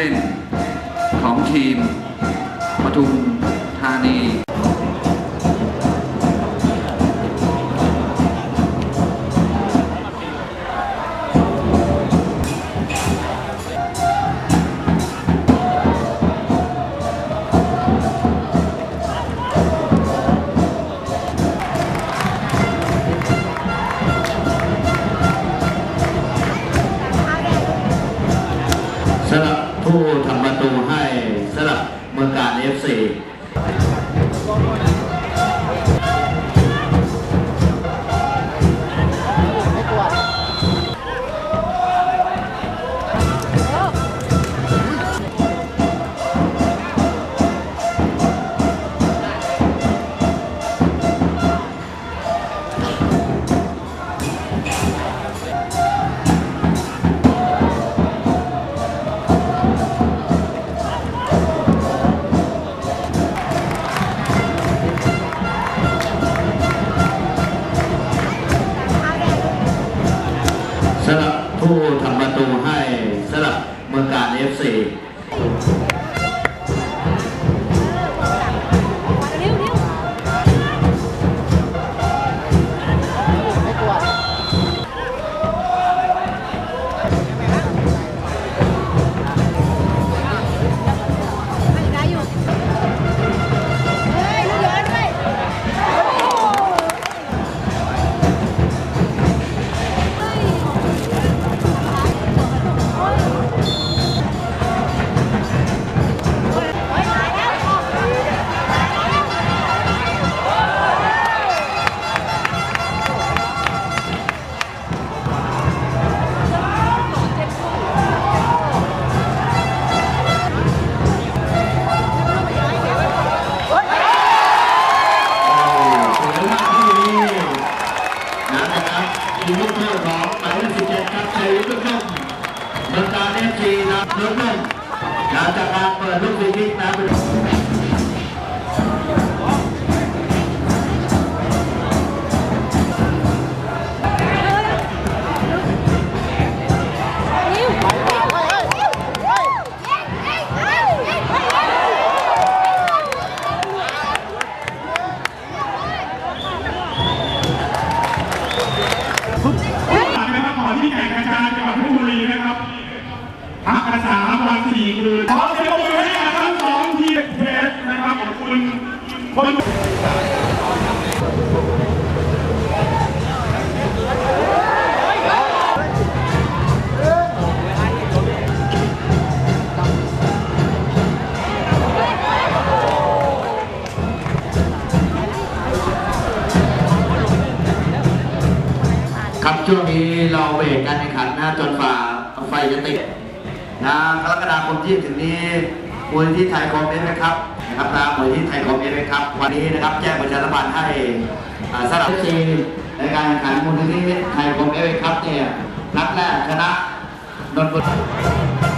เล่นของทีมปทุมธานี อ เมืองการเอฟซีีนะเพื่อนๆหลังจากการเปิดลูกฟรีคิกนะ สี่คืนขอเสียงปรบมือให้กับทั้งสองทีมเพชรนะครับขอบคุณคนครับช่วงนี้เราเบรกการแข่งขันหนะจนฝ่าไฟจะติด นะกรกฎาคมที่ถึงนี้มูลที่ไทยคอมเมนต์นะครับนะครับนะมูลที่ไทยคอมเมนต์นะครับ วันนี้นะครับแจ้งประชาสัมพันธ์ให้สำหรับทีมในการแข่งขันมูลที่ไทยคอมเมนต์ครับเนี่ยนัดแรกชนะนนทบุรี